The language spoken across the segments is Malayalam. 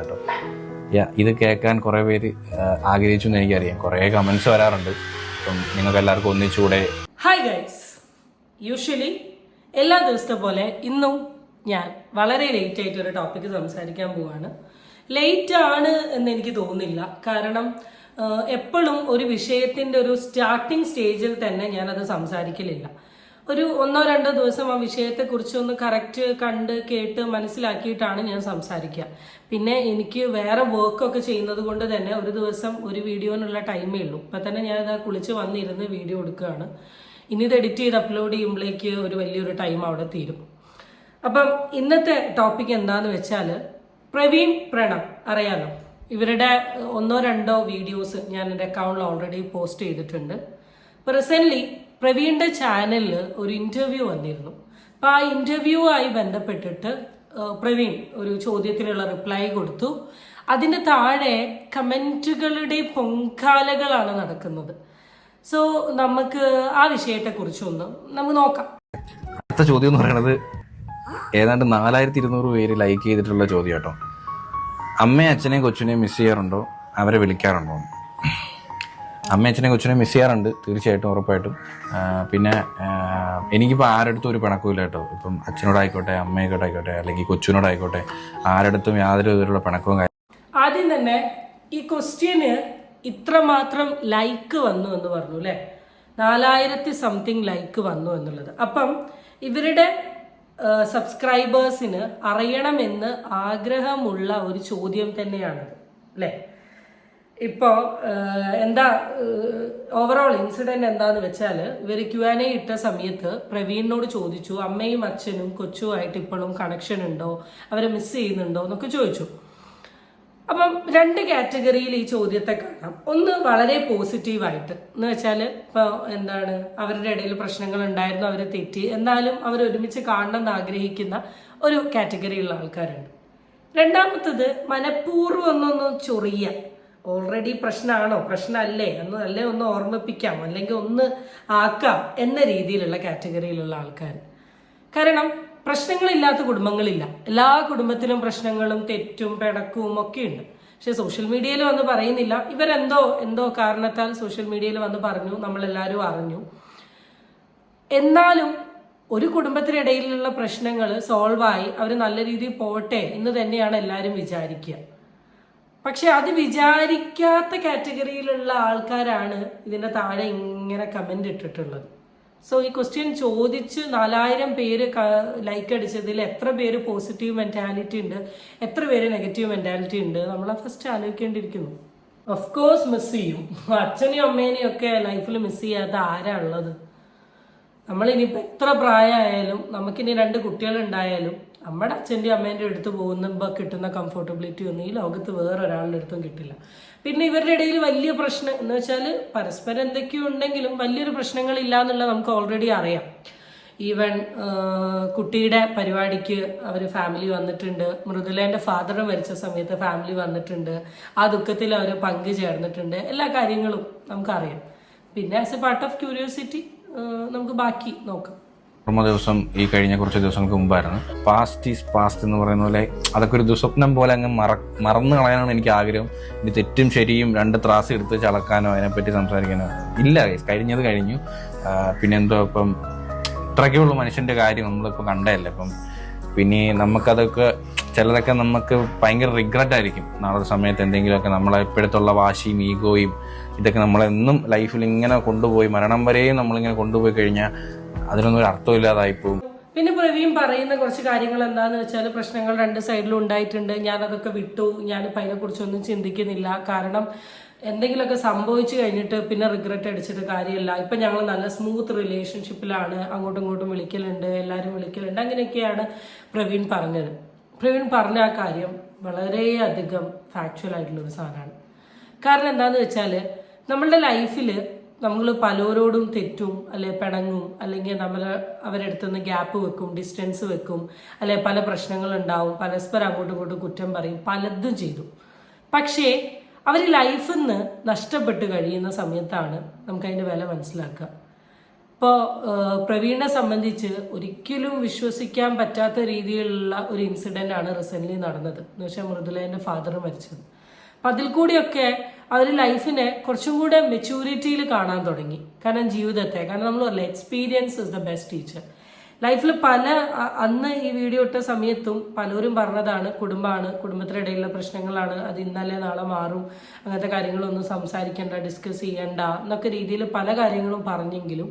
കേട്ടോ. യാ ഇത് കേൾക്കാൻ കുറേ പേര് ആഗ്രഹിച്ചു എന്ന് എനിക്കറിയാം. കുറേ കമൻസ് വരാറുണ്ട്. അപ്പം നിങ്ങൾക്ക് എല്ലാവർക്കും ഒന്നിച്ചുകൂടെ ഹായ് ഗൈസ് യൂഷ്വലി എല്ലാ ദിവസത്തെ പോലെ ഇന്നും ഞാൻ വളരെ ലേറ്റ് ആയിട്ട് ഒരു ടോപ്പിക്ക് സംസാരിക്കാൻ പോവാണ്. ലേറ്റ് ആണ് എന്ന് എനിക്ക് തോന്നുന്നില്ല. കാരണം എപ്പോഴും ഒരു വിഷയത്തിന്റെ ഒരു സ്റ്റാർട്ടിംഗ് സ്റ്റേജിൽ തന്നെ ഞാനത് സംസാരിക്കലില്ല. ഒരു ഒന്നോ രണ്ടോ ദിവസം ആ വിഷയത്തെ കുറിച്ച് ഒന്ന് കറക്റ്റ് കണ്ട് കേട്ട് മനസ്സിലാക്കിയിട്ടാണ് ഞാൻ സംസാരിക്കുക. പിന്നെ എനിക്ക് വേറെ വർക്കൊക്കെ ചെയ്യുന്നത് കൊണ്ട് തന്നെ ഒരു ദിവസം ഒരു വീഡിയോനുള്ള ടൈമേ ഉള്ളൂ. ഇപ്പം തന്നെ ഞാനിത് കുളിച്ച് വന്നിരുന്ന് വീഡിയോ എടുക്കുകയാണ്. ഇനി ഇത് എഡിറ്റ് ചെയ്ത് അപ്ലോഡ് ചെയ്യുമ്പോഴേക്ക് ഒരു വലിയൊരു ടൈം അവിടെ തീരും. അപ്പം ഇന്നത്തെ ടോപ്പിക് എന്താന്ന് വെച്ചാൽ പ്രവീൺ പ്രണവ് അറിയാലോ? ഇവരുടെ ഒന്നോ രണ്ടോ വീഡിയോസ് ഞാൻ എന്റെ അക്കൗണ്ടിൽ ഓൾറെഡി പോസ്റ്റ് ചെയ്തിട്ടുണ്ട്. അപ്പോൾ റീസെന്റ്ലി പ്രവീണിന്റെ ചാനലിൽ ഒരു ഇന്റർവ്യൂ വന്നിരുന്നു. അപ്പോൾ ആ ഇന്റർവ്യൂ ആയി ബന്ധപ്പെട്ടിട്ട് പ്രവീൺ ഒരു ചോദ്യത്തിനുള്ള റിപ്ലൈ കൊടുത്തു. അതിന്റെ താഴെ കമന്റുകളുടെ പൊങ്കാലകളാണ് നടക്കുന്നത്. സോ നമുക്ക് ആ വിഷയത്തെക്കുറിച്ചൊന്ന് നമുക്ക് നോക്കാം. അടുത്ത ചോദ്യം എന്ന് പറയുന്നത് ഏതാണ്ട് നാലായിരത്തി ഇരുന്നൂറ് പേര് ലൈക്ക് ചെയ്തിട്ടുള്ള ചോദ്യം കേട്ടോ അമ്മയും അച്ഛനെയും കൊച്ചിനെയും മിസ് ചെയ്യാറുണ്ടോ? അവരെ വിളിക്കാറുണ്ടോ? അമ്മയും കൊച്ചിനെ മിസ് ചെയ്യാറുണ്ട് തീർച്ചയായിട്ടും ഉറപ്പായിട്ടും. പിന്നെ എനിക്കിപ്പോൾ ആരടുത്തും ഒരു പിണക്കമില്ല കേട്ടോ. ഇപ്പം അച്ഛനോടായിക്കോട്ടെ അമ്മയോടായിക്കോട്ടെ അല്ലെങ്കിൽ കൊച്ചിനോടായിക്കോട്ടെ ആരടുത്തും യാതൊരു വിധത്തിലുള്ള പിണക്കവും ആദ്യം തന്നെ ഈ ക്വസ്റ്റ്യന് ഇത്രമാത്രം ലൈക്ക് വന്നു എന്ന് പറഞ്ഞു അല്ലേ? നാലായിരത്തി സംതിങ് ലൈക്ക് വന്നു എന്നുള്ളത്. അപ്പം ഇവരുടെ സബ്സ്ക്രൈബേഴ്സിന് അറിയണമെന്ന് ആഗ്രഹമുള്ള ഒരു ചോദ്യം തന്നെയാണത് അല്ലേ? ഇപ്പോൾ എന്താ ഓവറോൾ ഇൻസിഡന്റ് എന്താന്ന് വെച്ചാൽ ഇവർ ക്യു ആൻ എ ഇട്ട സമയത്ത് പ്രവീണിനോട് ചോദിച്ചു അമ്മയും അച്ഛനും കൊച്ചുമായിട്ട് ഇപ്പോഴും കണക്ഷൻ ഉണ്ടോ? അവരെ മിസ് ചെയ്യുന്നുണ്ടോ എന്നൊക്കെ ചോദിച്ചു. അപ്പം രണ്ട് കാറ്റഗറിയിൽ ഈ ചോദ്യത്തെ കാണാം. ഒന്ന് വളരെ പോസിറ്റീവായിട്ട് എന്ന് വെച്ചാൽ ഇപ്പോൾ എന്താണ് അവരുടെ ഇടയിൽ പ്രശ്നങ്ങൾ ഉണ്ടായിരുന്നു അവർ തെറ്റി. എന്നാലും അവർ ഒരുമിച്ച് കാണണമെന്ന് ആഗ്രഹിക്കുന്ന ഒരു കാറ്റഗറിയുള്ള ആൾക്കാരുണ്ട്. രണ്ടാമത്തത് മനഃപൂർവം ഒന്നൊന്ന് ചൊറിയ. ഓൾറെഡി പ്രശ്നമാണോ? പ്രശ്നമല്ലേ? എന്ന് അല്ലേ ഒന്ന് ഓർമ്മിപ്പിക്കാം. അല്ലെങ്കിൽ ഒന്ന് ആക്കാം എന്ന രീതിയിലുള്ള കാറ്റഗറിയിലുള്ള ആൾക്കാർ. കാരണം പ്രശ്നങ്ങളില്ലാത്ത കുടുംബങ്ങളില്ല. എല്ലാ കുടുംബത്തിലും പ്രശ്നങ്ങളും തെറ്റും പിണക്കവും ഒക്കെ ഉണ്ട് പക്ഷെ സോഷ്യൽ മീഡിയയിൽ വന്ന് പറയുന്നില്ല. ഇവരെന്തോ എന്തോ കാരണത്താൽ സോഷ്യൽ മീഡിയയിൽ വന്ന് പറഞ്ഞു. നമ്മളെല്ലാവരും അറിഞ്ഞു. എന്നാലും ഒരു കുടുംബത്തിനിടയിലുള്ള പ്രശ്നങ്ങൾ സോൾവായി. അവർ നല്ല രീതിയിൽ പോട്ടെ എന്ന് തന്നെയാണ് എല്ലാവരും വിചാരിക്കുക. പക്ഷെ അത് വിചാരിക്കാത്ത കാറ്റഗറിയിലുള്ള ആൾക്കാരാണ് ഇതിന്റെ താഴെ ഇങ്ങനെ കമന്റ് ഇട്ടിട്ടുള്ളത്. സോ ഈ ക്വസ്റ്റ്യൻ ചോദിച്ച് നാലായിരം പേര് ലൈക്ക് അടിച്ചതിൽ എത്ര പേര് പോസിറ്റീവ് മെന്റാലിറ്റി ഉണ്ട് എത്ര പേര് നെഗറ്റീവ് മെന്റാലിറ്റി ഉണ്ട് നമ്മൾ ഫസ്റ്റ് ആലോചിക്കേണ്ടിയിരിക്കുന്നു. ഓഫ് കോഴ്സ് മിസ് ചെയ്യും. അച്ഛനെയും അമ്മേനെയും ഒക്കെ ലൈഫിൽ മിസ് ചെയ്യാത്ത ആരാ ഉള്ളത്? നമ്മളിനിയിപ്പോൾ എത്ര പ്രായമായാലും നമുക്കിനി രണ്ട് കുട്ടികളുണ്ടായാലും നമ്മുടെ അച്ഛന്റെ അമ്മേന്റെ അടുത്ത് പോകുമ്പോൾ കിട്ടുന്ന കംഫർട്ടബിലിറ്റി ഒന്നും ഈ ലോകത്ത് വേറെ ഒരാളുടെ അടുത്തും കിട്ടില്ല. പിന്നെ ഇവരുടെ ഇടയിൽ വലിയ പ്രശ്നം എന്ന് വെച്ചാൽ പരസ്പരം എന്തൊക്കെയോ ഉണ്ടെങ്കിലും വലിയൊരു പ്രശ്നങ്ങളില്ല എന്നുള്ളത് നമുക്ക് ഓൾറെഡി അറിയാം. ഈവൻ കുട്ടിയുടെ പരിപാടിക്ക് അവർ ഫാമിലി വന്നിട്ടുണ്ട്. മൃദുലേന്റെ ഫാദർ മരിച്ച സമയത്ത് ഫാമിലി വന്നിട്ടുണ്ട്. ആ ദുഃഖത്തിൽ അവർ പങ്കു ചേർന്നിട്ടുണ്ട്. എല്ലാ കാര്യങ്ങളും നമുക്കറിയാം. പിന്നെ as a part of curiosity നമുക്ക് ബാക്കി നോക്കാം. ഓർമ്മ ദിവസം ഈ കഴിഞ്ഞ കുറച്ച് ദിവസങ്ങൾക്ക് മുമ്പായിരുന്നു. പാസ്റ്റ് ഈസ് പാസ്റ്റ് എന്ന് പറയുന്ന പോലെ അതൊക്കെ ഒരു ദുസ്വപ്നം പോലെ അങ്ങ് മറ മറന്നു കളയാനാണ് എനിക്ക് ആഗ്രഹം. ഇനി തെറ്റും ശരിയും രണ്ട് ത്രാസ് എടുത്ത് ചളക്കാനോ അതിനെപ്പറ്റി സംസാരിക്കാനോ ഇല്ല. കഴിഞ്ഞത് കഴിഞ്ഞു. പിന്നെന്തോ ഇപ്പം ഇത്രയ്ക്കുള്ള ഉള്ളൂ മനുഷ്യന്റെ കാര്യം. നമ്മളിപ്പോൾ കണ്ടതല്ല? ഇപ്പം പിന്നെ നമുക്കതൊക്കെ ചിലതൊക്കെ നമുക്ക് ഭയങ്കര റിഗ്രറ്റ് ആയിരിക്കും. നാളെ സമയത്ത് എന്തെങ്കിലുമൊക്കെ നമ്മളെ ഇപ്പോഴത്തുള്ള വാശിയും ഈഗോയും ഇതൊക്കെ നമ്മളെന്നും ലൈഫിൽ ഇങ്ങനെ കൊണ്ടുപോയി മരണം വരെയും നമ്മളിങ്ങനെ കൊണ്ടുപോയി കഴിഞ്ഞാൽ അതിനൊന്നും ഒരു അർത്ഥമില്ലാതായി പോകും പിന്നെ പ്രവീൺ പറയുന്ന കുറച്ച് കാര്യങ്ങൾ എന്താന്ന് വെച്ചാൽ പ്രശ്നങ്ങൾ രണ്ട് സൈഡിലും ഉണ്ടായിട്ടുണ്ട്. ഞാൻ അതൊക്കെ വിട്ടു. ഞാനിപ്പോൾ അതിനെക്കുറിച്ചൊന്നും ചിന്തിക്കുന്നില്ല. കാരണം എന്തെങ്കിലുമൊക്കെ സംഭവിച്ചു കഴിഞ്ഞിട്ട് പിന്നെ റിഗ്രറ്റ് അടിച്ചിട്ട് കാര്യമില്ല. ഇപ്പം ഞങ്ങൾ നല്ല സ്മൂത്ത് റിലേഷൻഷിപ്പിലാണ് അങ്ങോട്ടും ഇങ്ങോട്ടും വിളിക്കലുണ്ട്. എല്ലാവരും വിളിക്കലുണ്ട്. അങ്ങനെയൊക്കെയാണ് പ്രവീൺ പറഞ്ഞത്. പ്രവീൺ പറഞ്ഞ ആ കാര്യം വളരെയധികം ഫാക്ച്വൽ ആയിട്ടുള്ള ഒരു സാധനമാണ്. കാരണം എന്താന്ന് വെച്ചാൽ നമ്മളുടെ ലൈഫിൽ നമ്മൾ പലരോടും തെറ്റും അല്ലെ പിണങ്ങും അല്ലെങ്കിൽ നമ്മൾ അവരെടുത്തു നിന്ന് ഗ്യാപ്പ് വെക്കും ഡിസ്റ്റൻസ് വെക്കും അല്ലെ പല പ്രശ്നങ്ങളുണ്ടാവും പരസ്പരം അങ്ങോട്ടും ഇങ്ങോട്ടും കുറ്റം പറയും പലതും ചെയ്തു. പക്ഷേ അവർ ലൈഫിൽ നിന്ന് നഷ്ടപ്പെട്ട് കഴിയുന്ന സമയത്താണ് നമുക്കതിന്റെ വില മനസ്സിലാക്കുക. ഇപ്പോൾ പ്രവീണിനെ സംബന്ധിച്ച് ഒരിക്കലും വിശ്വസിക്കാൻ പറ്റാത്ത രീതിയിലുള്ള ഒരു ഇൻസിഡന്റ് ആണ് റീസെന്റ്ലി നടന്നത്. എന്ന് വെച്ചാൽ മൃദുലേന്റെ ഫാദർ മരിച്ചത്. അപ്പം അതിൽ കൂടിയൊക്കെ അവർ ലൈഫിനെ കുറച്ചും കൂടെ മെച്യൂരിറ്റിയിൽ കാണാൻ തുടങ്ങി. കാരണം ജീവിതത്തെ. കാരണം നമ്മൾ പറയില്ല experience is the best teacher ലൈഫിൽ പല അന്ന് ഈ വീഡിയോ ഇട്ട സമയത്തും പലരും പറഞ്ഞതാണ് കുടുംബമാണ് കുടുംബത്തിനിടയിലുള്ള പ്രശ്നങ്ങളാണ് അത് ഇന്നലെ നാളെ മാറും അങ്ങനത്തെ കാര്യങ്ങളൊന്നും സംസാരിക്കേണ്ട ഡിസ്കസ് ചെയ്യണ്ട എന്നൊക്കെ രീതിയിൽ പല കാര്യങ്ങളും പറഞ്ഞെങ്കിലും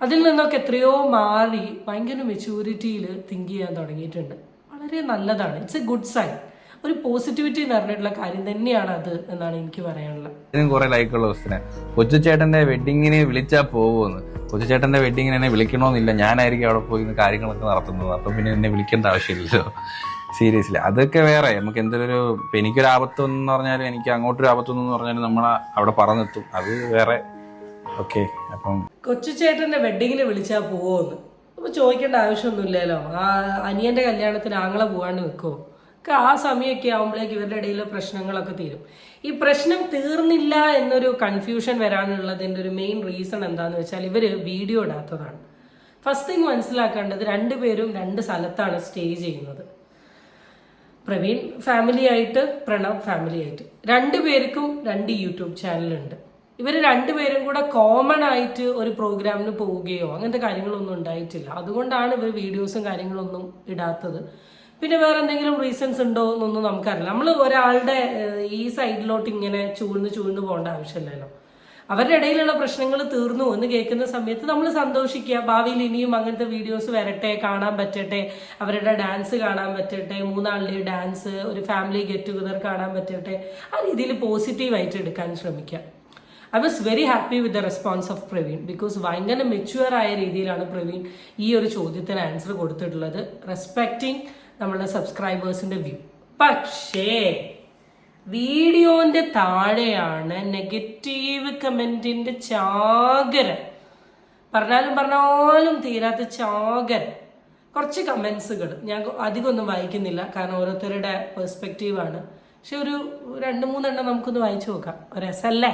അതിൽ നിന്നൊക്കെ എത്രയോ മാറി ഭയങ്കര മെച്യൂരിറ്റിയിൽ തിങ്ക് ചെയ്യാൻ തുടങ്ങിയിട്ടുണ്ട്. വളരെ നല്ലതാണ്. ഇറ്റ്സ് എ ഗുഡ് സൈൻ ഒരു പോസിറ്റിവിറ്റി നിറഞ്ഞിട്ടുള്ള കാര്യം തന്നെയാണ് അത് എന്നാണ് എനിക്ക് പറയാനുള്ളത്. കുറെ ലൈക്കുള്ള ക്വസ്റ്റിന് കൊച്ചുചേട്ടന്റെ വെഡിങ്ങിന് വിളിച്ചാ പോവുമെന്ന് കൊച്ചുചേട്ടന്റെ വെഡിങ്ങിന് എന്നെ വിളിക്കണമെന്നില്ല ഞാനായിരിക്കും അവിടെ പോയി കാര്യങ്ങളൊക്കെ നടത്തുന്നത്. അപ്പൊ പിന്നെ എന്നെ വിളിക്കേണ്ട ആവശ്യമില്ലല്ലോ. സീരിയസ്ലി അതൊക്കെ വേറെ. നമുക്ക് എന്തൊരു ഇപ്പൊ എനിക്കൊരു ആപത്ത് എന്ന് പറഞ്ഞാലും എനിക്ക് അങ്ങോട്ടൊരു ആപത്ത് എന്ന് പറഞ്ഞാലും നമ്മൾ അവിടെ പറഞ്ഞെത്തും അത് വേറെ. ഓക്കെ അപ്പം കൊച്ചുചേട്ടന്റെ വെഡിങ്ങിന് വിളിച്ചാൽ പോവോന്ന്. അപ്പൊ ചോദിക്കേണ്ട ആവശ്യമൊന്നുമില്ലല്ലോ. ആ അനിയന്റെ കല്യാണത്തിന് ആങ്ങളെ പോവാണ്ട് നിൽക്കുമോ ഒക്കെ ആ സമയമൊക്കെ ആകുമ്പോഴേക്ക് ഇവരുടെ ഇടയിൽ പ്രശ്നങ്ങളൊക്കെ തീരും. ഈ പ്രശ്നം തീർന്നില്ല എന്നൊരു കൺഫ്യൂഷൻ വരാനുള്ളതിന്റെ ഒരു മെയിൻ റീസൺ എന്താന്ന് വെച്ചാൽ ഇവർ വീഡിയോ ഇടാത്തതാണ്. ഫസ്റ്റ് തിങ് മനസ്സിലാക്കേണ്ടത് രണ്ടുപേരും രണ്ട് സ്ഥലത്താണ് സ്റ്റേ ചെയ്യുന്നത്. പ്രവീൺ ഫാമിലി ആയിട്ട് പ്രണവ് ഫാമിലി ആയിട്ട്. രണ്ടു പേർക്കും രണ്ട് യൂട്യൂബ് ചാനലുണ്ട് ഇവർ രണ്ടുപേരും കൂടെ കോമൺ ആയിട്ട് ഒരു പ്രോഗ്രാമിന് പോവുകയോ അങ്ങനത്തെ കാര്യങ്ങളൊന്നും ഉണ്ടായിട്ടില്ല. അതുകൊണ്ടാണ് ഇവർ വീഡിയോസും കാര്യങ്ങളൊന്നും ഇടാത്തത്. പിന്നെ വേറെ എന്തെങ്കിലും റീസൺസ് ഉണ്ടോ എന്നൊന്നും നമുക്കറിയില്ല. നമ്മൾ ഒരാളുടെ ഈ സൈഡിലോട്ട് ഇങ്ങനെ ചൂഴ്ന്ന് ചൂഴ്ന്ന് പോകേണ്ട ആവശ്യമില്ലല്ലോ. അവരുടെ ഇടയിലുള്ള പ്രശ്നങ്ങൾ തീർന്നു എന്ന് കേൾക്കുന്ന സമയത്ത് നമ്മൾ സന്തോഷിക്കുക. ഭാവിയിൽ ഇനിയും അങ്ങനത്തെ വീഡിയോസ് വരട്ടെ കാണാൻ പറ്റട്ടെ. അവരുടെ ഡാൻസ് കാണാൻ പറ്റട്ടെ. മൂന്നാളിലെ ഡാൻസ് ഒരു ഫാമിലി ഗെറ്റ് ടുഗദർ കാണാൻ പറ്റട്ടെ. ആ രീതിയിൽ പോസിറ്റീവായിട്ട് എടുക്കാൻ ശ്രമിക്കുക. I was very happy with the response of Praveen because ഭയങ്കര മെച്യൂർ ആയ രീതിയിലാണ് പ്രവീൺ ഈ ഒരു ചോദ്യത്തിന് ആൻസർ കൊടുത്തിട്ടുള്ളത്. റെസ്പെക്റ്റിംഗ് നമ്മളുടെ സബ്സ്ക്രൈബേഴ്സിന്റെ വ്യൂ പക്ഷേ വീഡിയോന്റെ താഴെയാണ് നെഗറ്റീവ് കമന്റിന്റെ ചാകര പറഞ്ഞാലും പറഞ്ഞാലും തീരാത്ത ചാകര കുറച്ച് കമന്റ്സുകൾ ഞാൻ അധികമൊന്നും വായിക്കുന്നില്ല. കാരണം ഓരോരുത്തരുടെ പെർസ്പെക്റ്റീവാണ് പക്ഷെ ഒരു രണ്ട് മൂന്നെണ്ണം നമുക്കൊന്ന് വായിച്ചു നോക്കാം. രസമല്ലേ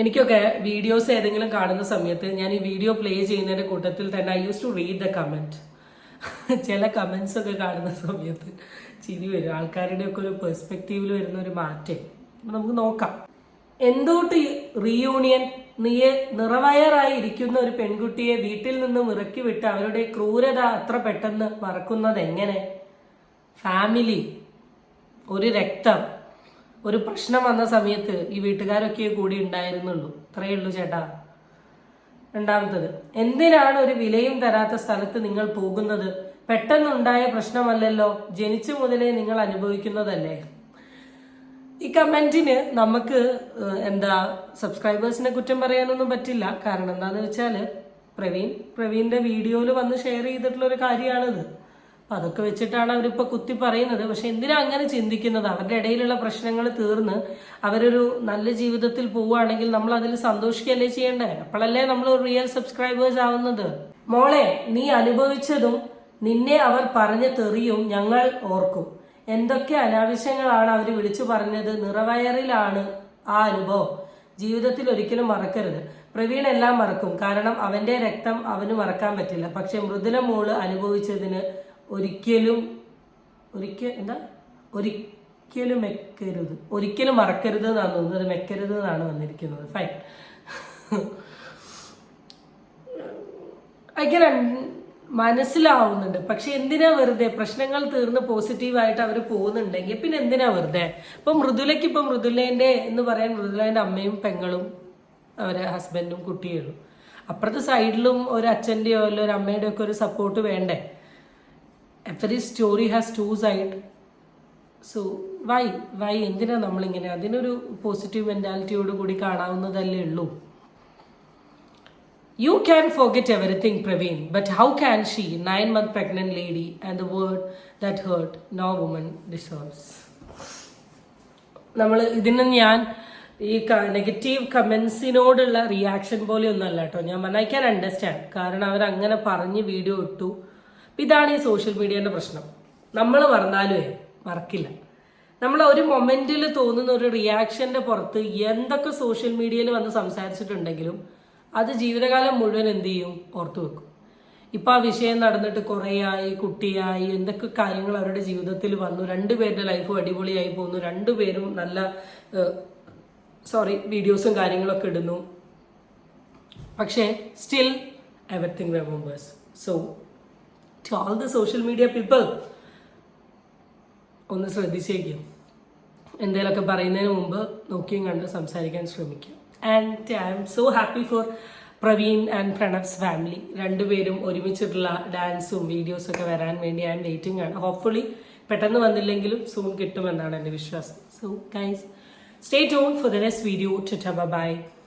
എനിക്കൊക്കെ വീഡിയോസ് ഏതെങ്കിലും കാണുന്ന സമയത്ത് ഞാൻ ഈ വീഡിയോ പ്ലേ ചെയ്യുന്നതിന്റെ കൂട്ടത്തിൽ തന്നെ I use to read the comment ചില കമന്റ്സ് ഒക്കെ കാണുന്ന സമയത്ത് ചിരി വരും. ആൾക്കാരുടെ ഒക്കെ ഒരു പെർസ്പെക്റ്റീവിൽ വരുന്ന ഒരു മാറ്റം. നമുക്ക് നോക്കാം. എന്തോട്ട് റീയൂണിയൻ നീയെ നിറവയറായി ഇരിക്കുന്ന ഒരു പെൺകുട്ടിയെ വീട്ടിൽ നിന്നും ഇറക്കി വിട്ട് അവരുടെ ക്രൂരത അത്ര പെട്ടെന്ന് മറക്കുന്നത് എങ്ങനെ? ഫാമിലി ഒരു രക്തം ഒരു പ്രശ്നം വന്ന സമയത്ത് ഈ വീട്ടുകാരൊക്കെ കൂടി ഉണ്ടായിരുന്നുള്ളൂ. അത്രയേ ഉള്ളൂ ചേട്ടാ. രണ്ടാമത്തത് എന്തിനാണ് ഒരു വിലയും തരാത്ത സ്ഥലത്ത് നിങ്ങൾ പോകുന്നത്? പെട്ടെന്നുണ്ടായ പ്രശ്നമല്ലല്ലോ. ജനിച്ചു മുതലേ നിങ്ങൾ അനുഭവിക്കുന്നതല്ലേ? ഈ കമന്റിന് നമുക്ക് എന്താ സബ്സ്ക്രൈബേഴ്സിനെ കുറ്റം പറയാനൊന്നും പറ്റില്ല. കാരണം എന്താന്ന് വെച്ചാൽ പ്രവീൺ പ്രവീണിന്റെ വീഡിയോയിൽ വന്ന് ഷെയർ ചെയ്തിട്ടുള്ള ഒരു കാര്യമാണിത് അപ്പൊ അതൊക്കെ വെച്ചിട്ടാണ് അവരിപ്പോ കുത്തി പറയുന്നത്. പക്ഷെ എന്തിനാ അങ്ങനെ ചിന്തിക്കുന്നത്? അവരുടെ ഇടയിലുള്ള പ്രശ്നങ്ങൾ തീർന്ന് അവരൊരു നല്ല ജീവിതത്തിൽ പോവുകയാണെങ്കിൽ നമ്മൾ അതിൽ സന്തോഷിക്കുകയല്ലേ ചെയ്യണ്ടേ? അപ്പോഴല്ലേ നമ്മൾ റിയൽ സബ്സ്ക്രൈബേഴ്സ് ആവുന്നത്. മോളെ നീ അനുഭവിച്ചതും നിന്നെ അവർ പറഞ്ഞു തെറിയും ഞങ്ങൾ ഓർക്കും. എന്തൊക്കെ അനാവശ്യങ്ങളാണ് അവർ വിളിച്ചു പറഞ്ഞത്? നിറവയറിലാണ് ആ അനുഭവം. ജീവിതത്തിൽ ഒരിക്കലും മറക്കരുത്. പ്രവീൺ എല്ലാം മറക്കും. കാരണം അവന്റെ രക്തം അവന് മറക്കാൻ പറ്റില്ല. പക്ഷെ മൃദുല മോൾ അനുഭവിച്ചതിന് ഒരിക്കലും ഒരിക്കൽ എന്താ? ഒരിക്കലും മെക്കരുത് ഒരിക്കലും മറക്കരുത് എന്നാണ് തോന്നുന്നത്. മെക്കരുത് എന്നാണ് വന്നിരിക്കുന്നത് ഫൈൻ ഭയങ്കര മനസ്സിലാവുന്നുണ്ട്. പക്ഷെ എന്തിനാ വെറുതെ? പ്രശ്നങ്ങൾ തീർന്ന് പോസിറ്റീവായിട്ട് അവർ പോകുന്നുണ്ടെങ്കിൽ പിന്നെ എന്തിനാ വെറുതെ? ഇപ്പൊ മൃദുലയ്ക്ക് ഇപ്പൊ മൃദുലേന്റെ എന്ന് പറയാൻ മൃദുലേന്റെ അമ്മയും പെങ്ങളും അവരെ ഹസ്ബൻഡും കുട്ടികളും. അപ്പുറത്തെ സൈഡിലും ഒരു അച്ഛന്റെയോ അല്ല ഒരു അമ്മയുടെയോ ഒക്കെ ഒരു സപ്പോർട്ട് വേണ്ടേ? Every story has two side so why why എന്തിനാ നമ്മളിങ്ങനെ? അതിനൊരു പോസിറ്റീവ് മെന്റാലിറ്റിയോട് കൂടി കാണാവുന്നതല്ലേ ഉള്ളൂ. You can forget everything, Praveen but how can she, nine month pregnant lady and the word that hurt no woman deserves നമ്മൾ ഇതിന് ഞാൻ ഈ നെഗറ്റീവ് കമൻസിനോടുള്ള റിയാക്ഷൻ പോലെ ഒന്നല്ല കേട്ടോ. ഞാൻ ഐ ക്യാൻ അണ്ടർസ്റ്റാൻഡ് കാരണം അവർ അങ്ങനെ പറഞ്ഞ് വീഡിയോ ഇട്ടു. ഇതാണ് ഈ സോഷ്യൽ മീഡിയയുടെ പ്രശ്നം. നമ്മൾ മറന്നാലും മറക്കില്ല. നമ്മൾ ഒരു മൊമെന്റിൽ തോന്നുന്ന ഒരു റിയാക്ഷന്റെ പുറത്ത് എന്തൊക്കെ സോഷ്യൽ മീഡിയയിൽ വന്ന് സംസാരിച്ചിട്ടുണ്ടെങ്കിലും അത് ജീവിതകാലം മുഴുവൻ എന്ത് ചെയ്യും? ഓർത്തു വെക്കും. ഇപ്പൊ ആ വിഷയം നടന്നിട്ട് കുറേയായി കുട്ടിയായി എന്തൊക്കെ കാര്യങ്ങൾ അവരുടെ ജീവിതത്തിൽ വന്നു. രണ്ടുപേരുടെ ലൈഫും അടിപൊളിയായി പോകുന്നു രണ്ടുപേരും നല്ല സോറി വീഡിയോസും കാര്യങ്ങളൊക്കെ ഇടുന്നു. പക്ഷേ still everything remembers so to all the social media people ഒന്ന് ശ്രദ്ധിച്ചേക്കും. എന്തെങ്കിലുമൊക്കെ പറയുന്നതിന് മുമ്പ് നോക്കിയും കണ്ട് സംസാരിക്കാൻ ശ്രമിക്കും. And I am so happy for Praveen and Pranab's family രണ്ടുപേരും ഒരുമിച്ചിട്ടുള്ള ഡാൻസും വീഡിയോസും ഒക്കെ വരാൻ വേണ്ടി ഞാൻ വെയിറ്റിംഗ് ആണ്. ഹോപ്പ്ഫുള്ളി പെട്ടെന്ന് വന്നില്ലെങ്കിലും സൂൺ കിട്ടുമെന്നാണ് എന്റെ വിശ്വാസം. So guys stay tune for the next video to bye